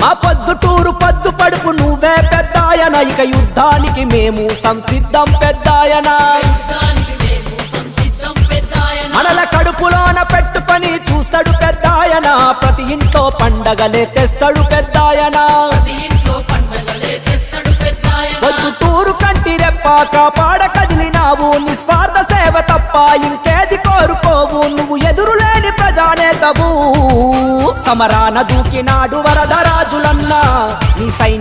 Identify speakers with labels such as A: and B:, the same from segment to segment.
A: మా పొద్దుటూరు పొద్దు పడుపు నువ్వే పెద్దాయన. ఇక యుద్ధానికి మేము సంసిద్ధం పెద్దాయన. మనల కడుపులోన పెట్టుకొని చూస్తాడు పెద్దాయన. ప్రతి ఇంట్లో పండగలే తెస్తాడు పెద్దాయన.
B: ప్రతి ఇంట్లో
A: పొద్దుటూరు కంటి రెప్పాక కాపాడ కదిలినావు. నిస్వార్థ సేవ తప్ప ఇంకేది కోరుకోవు. నువ్వు ఎదురులేని ప్రజానేతవు. సమరాన దూకినాడు వరదరాజులన్నా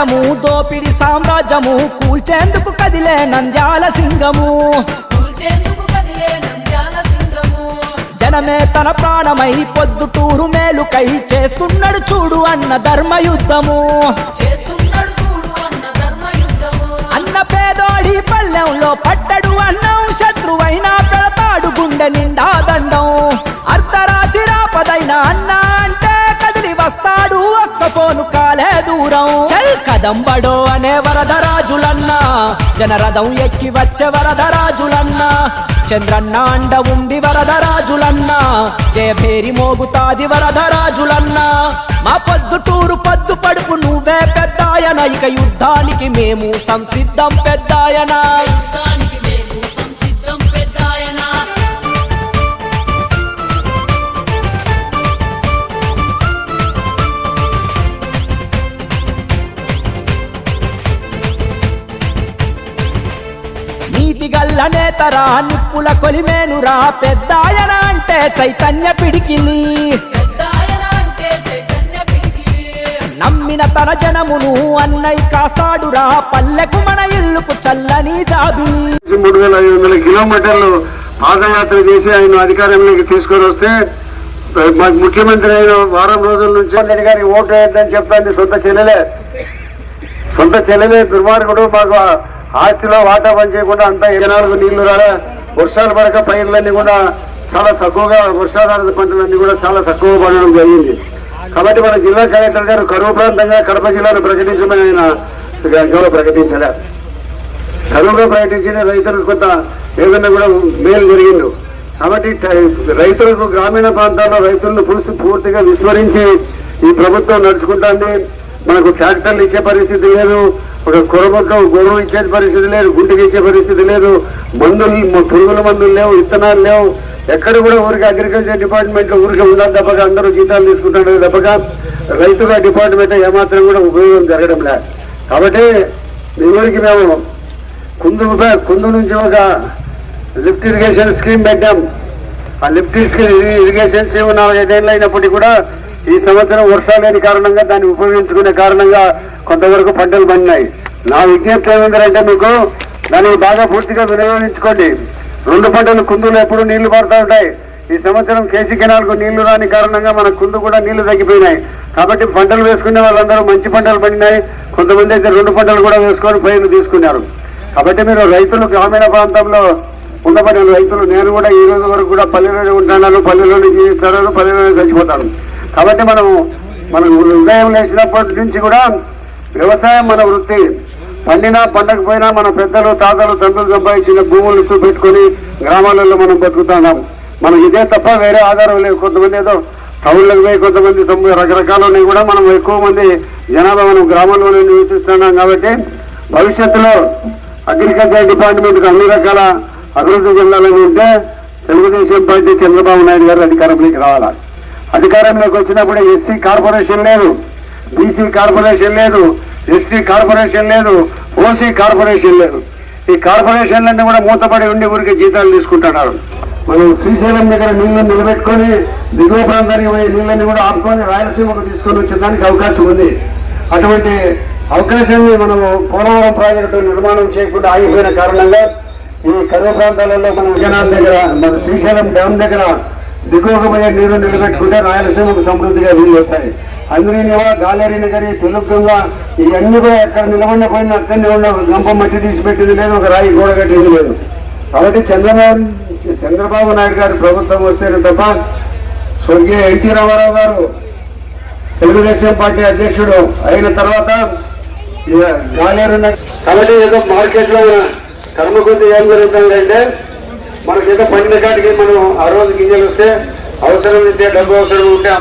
A: ధీరాజము దోపిడి సామ్రాజ్యము కూల్చేందుకు కదిలే నంద్యాల సింగము. జనమే తన ప్రాణమై పొద్దుటూరు మేలుకై చేస్తున్నాడు చూడు అన్న ధర్మయుద్ధము.
B: చేస్తున్నాడు చూడు అన్న ధర్మ యుద్ధము
A: అన్న పేదోడి పల్లెంలో పట్టడు అన్నం శత్రువైనా పెడతాడు గుండె నిండా దండం. అర్ధరాత్రి రాపదైన అన్న అంటే కదిలి వస్తాడు ఒక్క పోను కాలే దూరం. చల్ అనే వరదరాజులన్నా జనరథం ఎక్కి వచ్చే వరదరాజులన్నా చంద్రన్న అండ ఉంది వరదరాజులన్నా జయభేరి మోగుతాది వరదరాజులన్నా మా పొద్దుటూరు పొద్దు పడుపు నువ్వే పెద్దాయన ఇక యుద్ధానికి మేము సంసిద్ధం పెద్దాయన. గల్ల నేతరా నిప్పుల కొలిమేనురా పెద్దాయన అంటే చైతన్య పిడికిలి. నమ్మిన తన జనమును అన్నయ్య కాస్తాడురా పల్లెకు మన ఇల్లుకు చల్లని
C: నుంచి మూడు వేల ఐదు వందల కిలోమీటర్లు పాదయాత్ర చేసి ఆయన అధికారంలోకి తీసుకొని వస్తే మాకు ముఖ్యమంత్రి అయిన వారం రోజుల నుంచి రెడ్డి గారికి ఓటు వేయద్దని చెప్తాంది సొంత చెల్లెలే. సొంత చెల్లెలే దుర్మార్గుడు మాకు ఆస్తిలో వాటా పని చేయకుండా అంతా జనాలకు నీళ్ళు రాడా వర్షాలు పడక పైర్లన్నీ కూడా చాలా తక్కువగా వర్షాధారిత పంటలన్నీ కూడా చాలా తక్కువ పడడం జరిగింది. కాబట్టి మన జిల్లా కలెక్టర్ గారు కరువు ప్రాంతంగా కడప జిల్లాను ప్రకటించమని ఆయన గంగలో ప్రకటించారు కరువుగా ప్రకటించిన రైతులకు కొంత ఏదైనా కూడా మేలు జరిగింది కాబట్టి రైతులకు గ్రామీణ ప్రాంతాల్లో రైతులను పులుసు పూర్తిగా విస్మరించి ఈ ప్రభుత్వం నడుచుకుంటుంది. మనకు ట్రాక్టర్లు ఇచ్చే పరిస్థితి లేదు. ఒక కొరమొక్క గొడవ ఇచ్చే పరిస్థితి లేదు గుంటకి ఇచ్చే పరిస్థితి లేదు. మందులు పురుగుల మందులు లేవు విత్తనాలు లేవు. ఎక్కడ కూడా ఊరికి అగ్రికల్చర్ డిపార్ట్మెంట్ ఊరికి ఉండాలి తప్పక అందరూ జీతాలు తీసుకుంటున్నారు తప్పక. రైతుగా డిపార్ట్మెంట్ ఏమాత్రం కూడా ఉపయోగం జరగడం లేదు. కాబట్టి మీ ఊరికి మేము కుందు కుందు నుంచి ఒక లిఫ్ట్ ఇరిగేషన్ స్కీమ్ పెట్టాం. ఆ లిఫ్ట్ ఇరిగేషన్ స్కీమ్ నాలుగైదేళ్ళు అయినప్పటికీ కూడా ఈ సంవత్సరం వర్షాలు లేని కారణంగా దాన్ని ఉపయోగించుకునే కారణంగా కొంతవరకు పంటలు పండినాయి. నా విజ్ఞప్తి ఏముందంటే మీకు దాన్ని బాగా పూర్తిగా వినియోగించుకోండి. రెండు పంటలు కుందులు ఎప్పుడు నీళ్ళు పడుతూ ఉంటాయి. ఈ సంవత్సరం కేసీ కెనాల్కు నీళ్ళు రాని కారణంగా మన కుందు కూడా నీళ్ళు తగ్గిపోయినాయి. కాబట్టి పంటలు వేసుకునే వాళ్ళందరూ మంచి పంటలు పండినాయి. కొంతమంది అయితే రెండు పంటలు కూడా వేసుకొని పైర్లు తీసుకున్నారు. కాబట్టి మీరు రైతులు గ్రామీణ ప్రాంతంలో ఉండబడిన రైతులు నేను కూడా ఈ రోజు వరకు కూడా పల్లెలోనే ఉంటున్నాను పల్లెలోనే జీవిస్తాను పల్లెలోనే చచ్చిపోతాను. కాబట్టి మనం మనం ఉదయం లేచినప్పటి నుంచి కూడా వ్యవసాయం మన వృత్తి. పండినా పండకపోయినా మన పెద్దలు తాతలు తండ్రులు సంపాదించిన భూములు చూపెట్టుకొని గ్రామాలలో మనం బతుకుతున్నాం మనం ఇదే తప్ప వేరే ఆధారం లేదు కొంతమంది ఏదో టౌన్లకు పోయి కొంతమంది తొమ్మిది రకరకాలు ఉన్నాయి కూడా మనం ఎక్కువ మంది జనాభా మనం గ్రామాల్లోనే నివసిస్తున్నాం కాబట్టి భవిష్యత్తులో అగ్రికల్చర్ డిపార్ట్మెంట్కి అన్ని రకాల అభివృద్ధి చెందాలని ఉంటే తెలుగుదేశం పార్టీ చంద్రబాబు నాయుడు గారు అధికారంలోకి రావాలా? అధికారంలోకి వచ్చినప్పుడు ఎస్సీ కార్పొరేషన్ లేదు బీసీ కార్పొరేషన్ లేదు ఎస్టీ కార్పొరేషన్ లేదు ఓసీ కార్పొరేషన్ లేదు. ఈ కార్పొరేషన్లన్నీ కూడా మూతపడి ఉండి ఊరికి జీతాలు తీసుకుంటున్నారు. మనం శ్రీశైలం దగ్గర నీళ్ళు నిలబెట్టుకొని దిగువ ప్రాంతానికి పోయే నీళ్ళని కూడా ఆపుకొని రాయలసీమకు తీసుకొని వచ్చేదానికి అవకాశం ఉంది. అటువంటి అవకాశాన్ని మనము పోలవరం ప్రాజెక్టు నిర్మాణం చేయకుండా ఆగిపోయిన కారణంగా ఈ కరువు ప్రాంతాలలో మన విజయనగరం దగ్గర మన శ్రీశైలం డ్యామ్ దగ్గర దిగువకు నీరు నిలబెట్టుకుంటే రాయలసీమకు సమృద్ధిగా నీళ్ళు వస్తాయి. అందుకని గాలేరి నగరి తెలుగుగా ఇవన్నీ కూడా ఎక్కడ నిలబడిన పోయిన అక్కడనే ఉన్న గంప మట్టి తీసి పెట్టింది లేదు ఒక రాయి గోడ కట్టింది లేదు. కాబట్టి చంద్రబాబు చంద్రబాబు నాయుడు గారి ప్రభుత్వం వస్తేనే తప్ప స్వర్గీయ ఎన్టీ రామారావు గారు తెలుగుదేశం పార్టీ అధ్యక్షుడు అయిన తర్వాత గాలేరు కాబట్టి ఏదో మార్కెట్లో కర్మ కొద్ది ఏం జరుగుతుందంటే మనకేదో పండిన కాడికి మనం ఆ రోజు గింజలు వస్తే అవసరం ఉంటే డబ్బు అవసరం ఉంటే